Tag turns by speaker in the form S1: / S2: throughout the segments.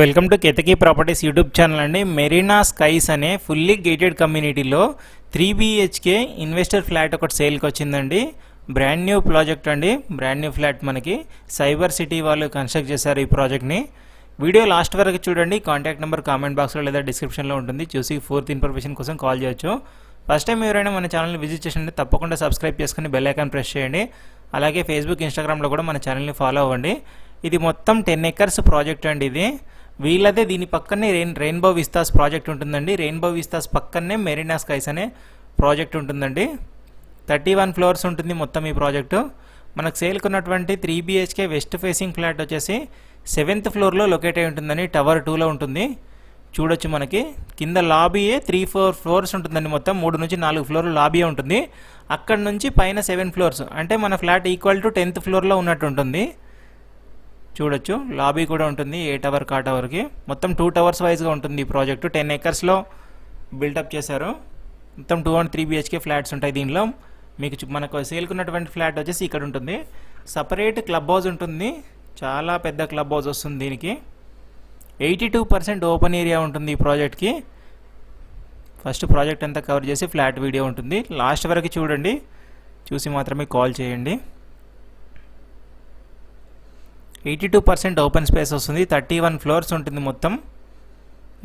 S1: Welcome to Ketaki properties YouTube channel అండి. Marina skies అనే fully gated కమ్యూనిటీలో three BHK investor flat ఒకటి సేల్కి వచ్చిందండి. బ్రాండ్ న్యూ ప్రాజెక్ట్ అండి. బ్రాండ్ న్యూ ఫ్లాట్ మనకి సైబర్ సిటీ వాళ్ళు కన్స్ట్రక్ట్ చేశారు ఈ ప్రాజెక్ట్ని వీడియో లాస్ట్ వరకు చూడండి. కాంటాక్ట్ నెంబర్ కామెంట్ బాక్స్లో లేదా డిస్క్రిప్షన్లో ఉంటుంది. చూసి ఫోర్త్ ఇన్ఫర్మేషన్ కోసం కాల్ చేయొచ్చు. ఫస్ట్ టైం ఎవరైనా మన ఛానల్ని విజిట్ చేసింటే తప్పకుండా సబ్స్క్రైబ్ చేసుకుని బెల్ ఐకాన్ ప్రెస్ చేయండి. అలాగే ఫేస్బుక్ ఇన్స్టాగ్రామ్లో కూడా మన ఛానల్ని ఫాలో అవ్వండి. ఇది మొత్తం టెన్ ఎకర్స్ ప్రాజెక్ట్ అండి ఇది. వీళ్ళదే దీని పక్కనే రెయిన్ రెయిన్బో విస్తాస్ ప్రాజెక్ట్ ఉంటుందండి. రెయిన్బో విస్తాస్ పక్కనే మెరీనా స్కైస్ అనే ప్రాజెక్ట్ ఉంటుందండి. థర్టీ వన్ ఫ్లోర్స్ ఉంటుంది మొత్తం ఈ ప్రాజెక్టు. మనకు సేల్కి ఉన్నటువంటి three BHK west facing flat వచ్చేసి సెవెంత్ ఫ్లోర్లో లొకేట్ అయి ఉంటుందండి. టవర్ టూలో ఉంటుంది. చూడొచ్చు మనకి. కింద లాబీయే త్రీ ఫోర్ ఫ్లోర్స్ ఉంటుందండి మొత్తం. మూడు నుంచి నాలుగు ఫ్లోర్లు లాబీయే ఉంటుంది. అక్కడ నుంచి పైన సెవెన్ ఫ్లోర్స్. అంటే మన ఫ్లాట్ ఈక్వల్ టు టెన్త్ ఫ్లోర్లో ఉన్నట్టు ఉంటుంది చూడొచ్చు. లాబీ కూడా ఉంటుంది ఏ టవర్ కా టవర్కి. మొత్తం టూ టవర్స్ వైజ్గా ఉంటుంది ఈ ప్రాజెక్టు టెన్ ఎకర్స్లో బిల్డప్ చేశారు. మొత్తం two and three BHK flats ఉంటాయి దీనిలో. మీకు మనకు సేల్కున్నటువంటి ఫ్లాట్ వచ్చేసి ఇక్కడ ఉంటుంది. సపరేట్ క్లబ్ హౌస్ ఉంటుంది. చాలా పెద్ద క్లబ్ హౌస్ వస్తుంది దీనికి. Eighty two percent open area ఉంటుంది ఈ ప్రాజెక్ట్కి ఫస్ట్ ప్రాజెక్ట్ అంతా కవర్ చేసి ఫ్లాట్ వీడియో ఉంటుంది. లాస్ట్ వరకు చూడండి. చూసి మాత్రమే కాల్ చేయండి. Eighty two percent open space వస్తుంది. థర్టీ వన్ ఫ్లోర్స్ ఉంటుంది మొత్తం.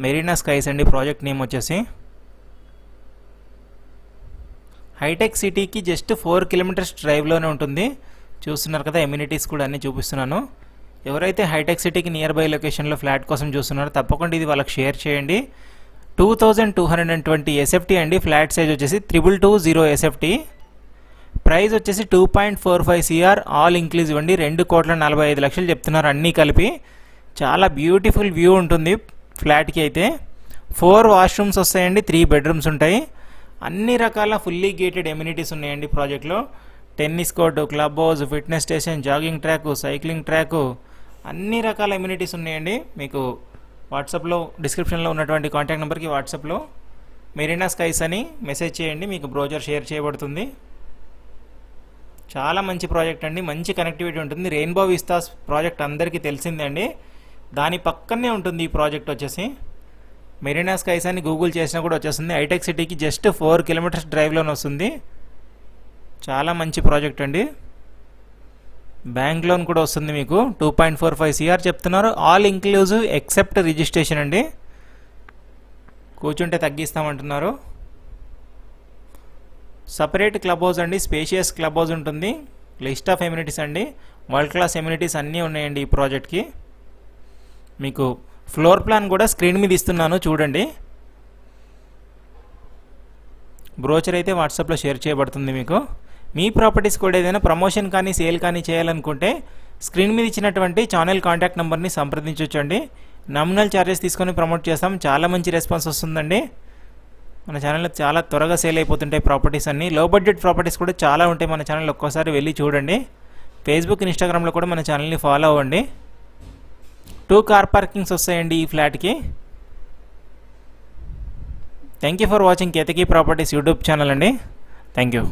S1: మెరీనా స్కైస్ అండి ప్రాజెక్ట్ నేమ్ వచ్చేసి. హైటెక్ సిటీకి జస్ట్ ఫోర్ కిలోమీటర్స్ డ్రైవ్లోనే ఉంటుంది. చూస్తున్నారు కదా ఎమ్యూనిటీస్ కూడా అన్నీ చూపిస్తున్నాను. ఎవరైతే హైటెక్ సిటీకి నియర్ బై లొకేషన్లో ఫ్లాట్ కోసం చూస్తున్నారో తప్పకుండా ఇది వాళ్ళకి షేర్ చేయండి. Two thousand two hundred and twenty SFT అండి. ఫ్లాట్ సైజ్ వచ్చేసి triple two zero SFT price వచ్చేసి two point four five CR all inclusive అండి. రెండు కోట్ల నలభై ఐదు లక్షలు చెప్తున్నారు అన్నీ కలిపి. చాలా బ్యూటిఫుల్ వ్యూ ఉంటుంది ఫ్లాట్కి అయితే. ఫోర్ వాష్రూమ్స్ వస్తాయండి త్రీ బెడ్రూమ్స్ ఉంటాయి. అన్ని రకాల ఫుల్లీ గేటెడ్ ఎమ్యూనిటీస్ ఉన్నాయండి ప్రాజెక్ట్లో. Tennis court club house fitness station jogging track cycling track అన్ని రకాల ఎమ్యూనిటీస్ ఉన్నాయండి. మీకు వాట్సాప్లో డిస్క్రిప్షన్లో ఉన్నటువంటి కాంటాక్ట్ నెంబర్కి వాట్సాప్లో. మెరీనా స్కైస్ అని మెసేజ్ చేయండి మీకు బ్రోజర్ షేర్ చేయబడుతుంది. చాలా మంచి ప్రాజెక్ట్ అండి. మంచి కనెక్టివిటీ ఉంటుంది. రెయిన్బో విస్తాస్ ప్రాజెక్ట్ అందరికీ తెలిసిందే అండి. దాని పక్కనే ఉంటుంది ఈ ప్రాజెక్ట్ వచ్చేసి. మెరీనా స్కైస్ అని గూగుల్ చేసినా కూడా వచ్చేస్తుంది. హైటెక్ సిటీకి జస్ట్ ఫోర్ కిలోమీటర్స్ డ్రైవ్లోనే వస్తుంది. చాలా మంచి ప్రాజెక్ట్ అండి. బ్యాంక్ లోన్ కూడా వస్తుంది మీకు. Two point four five CR చెప్తున్నారు. ఆల్ ఇంక్లూజివ్ ఎక్సెప్ట్ రిజిస్ట్రేషన్ అండి. కూర్చుంటే తగ్గిస్తామంటున్నారు. సపరేట్ క్లబ్ హౌస్ అండి స్పేషియస్ క్లబ్ హౌస్ ఉంటుంది. లిస్ట్ ఆఫ్ ఎమ్యూనిటీస్ అండి. వరల్డ్ క్లాస్ ఎమ్యూనిటీస్ అన్నీ ఉన్నాయండి ఈ ప్రాజెక్ట్కి. మీకు ఫ్లోర్ ప్లాన్ కూడా స్క్రీన్ మీద ఇస్తున్నాను చూడండి. బ్రోచర్ అయితే వాట్సాప్లో షేర్ చేయబడుతుంది మీకు. మీ ప్రాపర్టీస్ కూడా ఏదైనా ప్రమోషన్ కానీ సేల్ కానీ చేయాలనుకుంటే స్క్రీన్ మీద ఇచ్చినటువంటి ఛానల్ కాంటాక్ట్ నెంబర్ని సంప్రదించవచ్చండి నామినల్ ఛార్జెస్ తీసుకొని ప్రమోట్ చేస్తాం. చాలా మంచి రెస్పాన్స్ వస్తుందండి. మన ఛానల్లో చాలా త్వరగా సేల్ అయిపోతుంటాయి ప్రాపర్టీస్ అన్నీ. లో బడ్జెట్ ప్రాపర్టీస్ కూడా చాలా ఉంటాయి మన ఛానల్ ఒక్కోసారి వెళ్ళి చూడండి. ఫేస్బుక్ ఇన్స్టాగ్రామ్లో కూడా మన ఛానల్ని ఫాలో అవ్వండి. టూ కార్ పార్కింగ్స్ వస్తాయండి ఈ ఫ్లాట్కి thank you for watching Ketaki properties YouTube channel అండి. Thank you